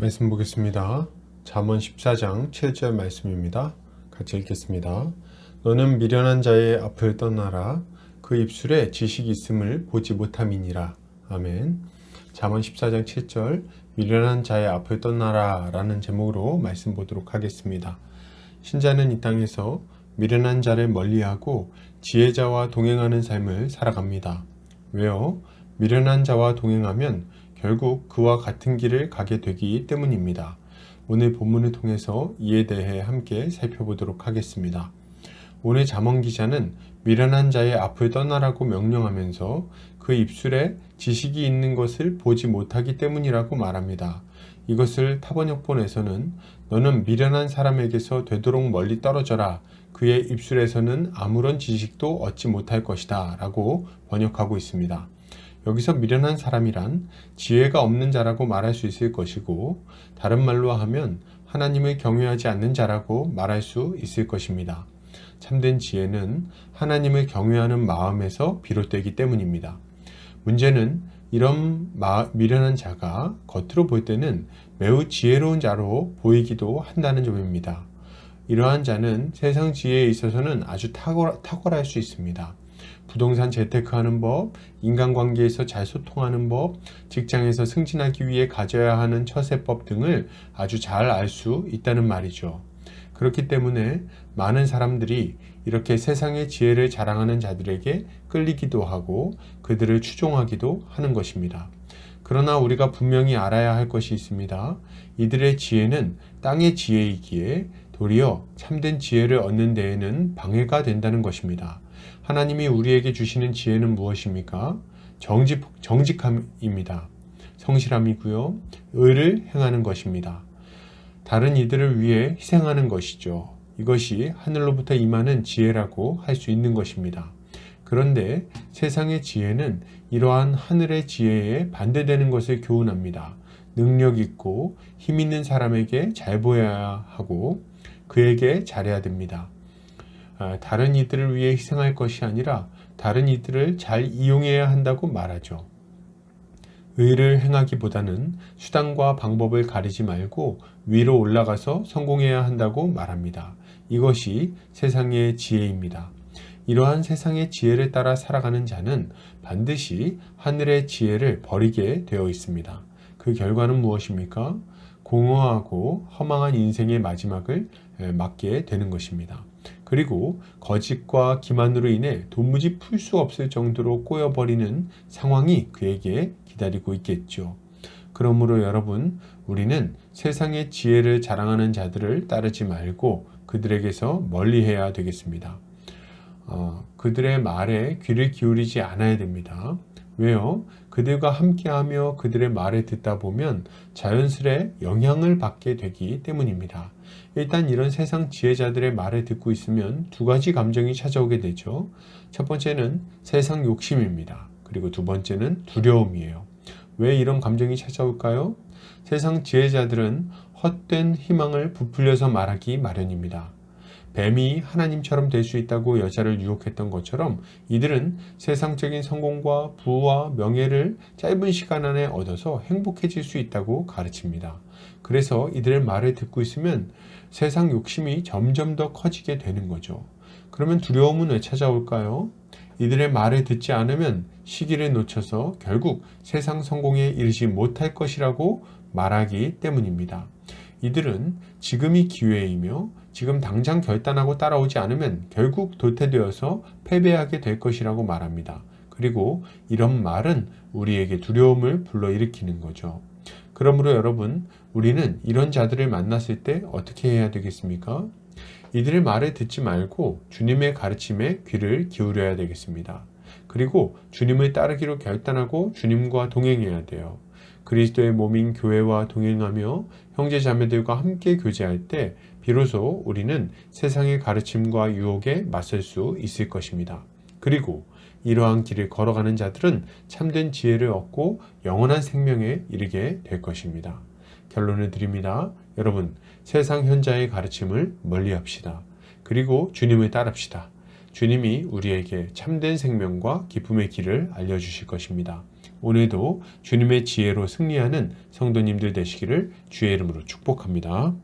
말씀 보겠습니다. 잠언 14장 7절 말씀입니다. 같이 읽겠습니다. 너는 미련한 자의 앞을 떠나라. 그 입술에 지식이 있음을 보지 못함이니라. 아멘. 잠언 14장 7절 미련한 자의 앞을 떠나라 라는 제목으로 말씀 보도록 하겠습니다. 신자는 이 땅에서 미련한 자를 멀리하고 지혜자와 동행하는 삶을 살아갑니다. 왜요? 미련한 자와 동행하면 결국 그와 같은 길을 가게 되기 때문입니다. 오늘 본문을 통해서 이에 대해 함께 살펴보도록 하겠습니다. 오늘 잠언 기자는 미련한 자의 앞을 떠나라고 명령하면서 그 입술에 지식이 있는 것을 보지 못하기 때문이라고 말합니다. 이것을 타번역본에서는 너는 미련한 사람에게서 되도록 멀리 떨어져라. 그의 입술에서는 아무런 지식도 얻지 못할 것이다. 라고 번역하고 있습니다. 여기서 미련한 사람이란 지혜가 없는 자라고 말할 수 있을 것이고 다른 말로 하면 하나님을 경외하지 않는 자라고 말할 수 있을 것입니다. 참된 지혜는 하나님을 경외하는 마음에서 비롯되기 때문입니다. 문제는 이런 미련한 자가 겉으로 볼 때는 매우 지혜로운 자로 보이기도 한다는 점입니다. 이러한 자는 세상 지혜에 있어서는 아주 탁월, 탁월할 수 있습니다. 부동산 재테크하는 법, 인간관계에서 잘 소통하는 법, 직장에서 승진하기 위해 가져야 하는 처세법 등을 아주 잘 알 수 있다는 말이죠. 그렇기 때문에 많은 사람들이 이렇게 세상의 지혜를 자랑하는 자들에게 끌리기도 하고 그들을 추종하기도 하는 것입니다. 그러나 우리가 분명히 알아야 할 것이 있습니다. 이들의 지혜는 땅의 지혜이기에 도리어 참된 지혜를 얻는 데에는 방해가 된다는 것입니다. 하나님이 우리에게 주시는 지혜는 무엇입니까? 정직, 정직함입니다. 성실함이고요. 의를 행하는 것입니다. 다른 이들을 위해 희생하는 것이죠. 이것이 하늘로부터 임하는 지혜라고 할 수 있는 것입니다. 그런데 세상의 지혜는 이러한 하늘의 지혜에 반대되는 것을 교훈합니다. 능력 있고 힘 있는 사람에게 잘 보여야 하고 그에게 잘해야 됩니다. 아, 다른 이들을 위해 희생할 것이 아니라 다른 이들을 잘 이용해야 한다고 말하죠. 의를 행하기보다는 수단과 방법을 가리지 말고 위로 올라가서 성공해야 한다고 말합니다. 이것이 세상의 지혜입니다. 이러한 세상의 지혜를 따라 살아가는 자는 반드시 하늘의 지혜를 버리게 되어 있습니다. 그 결과는 무엇입니까? 공허하고 허망한 인생의 마지막을 맞게 되는 것입니다. 그리고 거짓과 기만으로 인해 도무지 풀 수 없을 정도로 꼬여버리는 상황이 그에게 기다리고 있겠죠. 그러므로 여러분, 우리는 세상의 지혜를 자랑하는 자들을 따르지 말고 그들에게서 멀리 해야 되겠습니다. 어, 그들의 말에 귀를 기울이지 않아야 됩니다. 왜요? 그들과 함께하며 그들의 말을 듣다 보면 자연스레 영향을 받게 되기 때문입니다. 일단 이런 세상 지혜자들의 말을 듣고 있으면 두 가지 감정이 찾아오게 되죠. 첫 번째는 세상 욕심입니다. 그리고 두 번째는 두려움이에요. 왜 이런 감정이 찾아올까요? 세상 지혜자들은 헛된 희망을 부풀려서 말하기 마련입니다. 뱀이 하나님처럼 될 수 있다고 여자를 유혹했던 것처럼 이들은 세상적인 성공과 부와 명예를 짧은 시간 안에 얻어서 행복해질 수 있다고 가르칩니다. 그래서 이들의 말을 듣고 있으면 세상 욕심이 점점 더 커지게 되는 거죠. 그러면 두려움은 왜 찾아올까요? 이들의 말을 듣지 않으면 시기를 놓쳐서 결국 세상 성공에 이르지 못할 것이라고 말하기 때문입니다. 이들은 지금이 기회이며 지금 당장 결단하고 따라오지 않으면 결국 도태되어서 패배하게 될 것이라고 말합니다. 그리고 이런 말은 우리에게 두려움을 불러일으키는 거죠. 그러므로 여러분, 우리는 이런 자들을 만났을 때 어떻게 해야 되겠습니까? 이들의 말을 듣지 말고 주님의 가르침에 귀를 기울여야 되겠습니다. 그리고 주님을 따르기로 결단하고 주님과 동행해야 돼요. 그리스도의 몸인 교회와 동행하며 형제 자매들과 함께 교제할 때 비로소 우리는 세상의 가르침과 유혹에 맞설 수 있을 것입니다. 그리고 이러한 길을 걸어가는 자들은 참된 지혜를 얻고 영원한 생명에 이르게 될 것입니다. 결론을 드립니다. 여러분, 세상 현자의 가르침을 멀리 합시다. 그리고 주님을 따릅시다. 주님이 우리에게 참된 생명과 기쁨의 길을 알려주실 것입니다. 오늘도 주님의 지혜로 승리하는 성도님들 되시기를 주의 이름으로 축복합니다.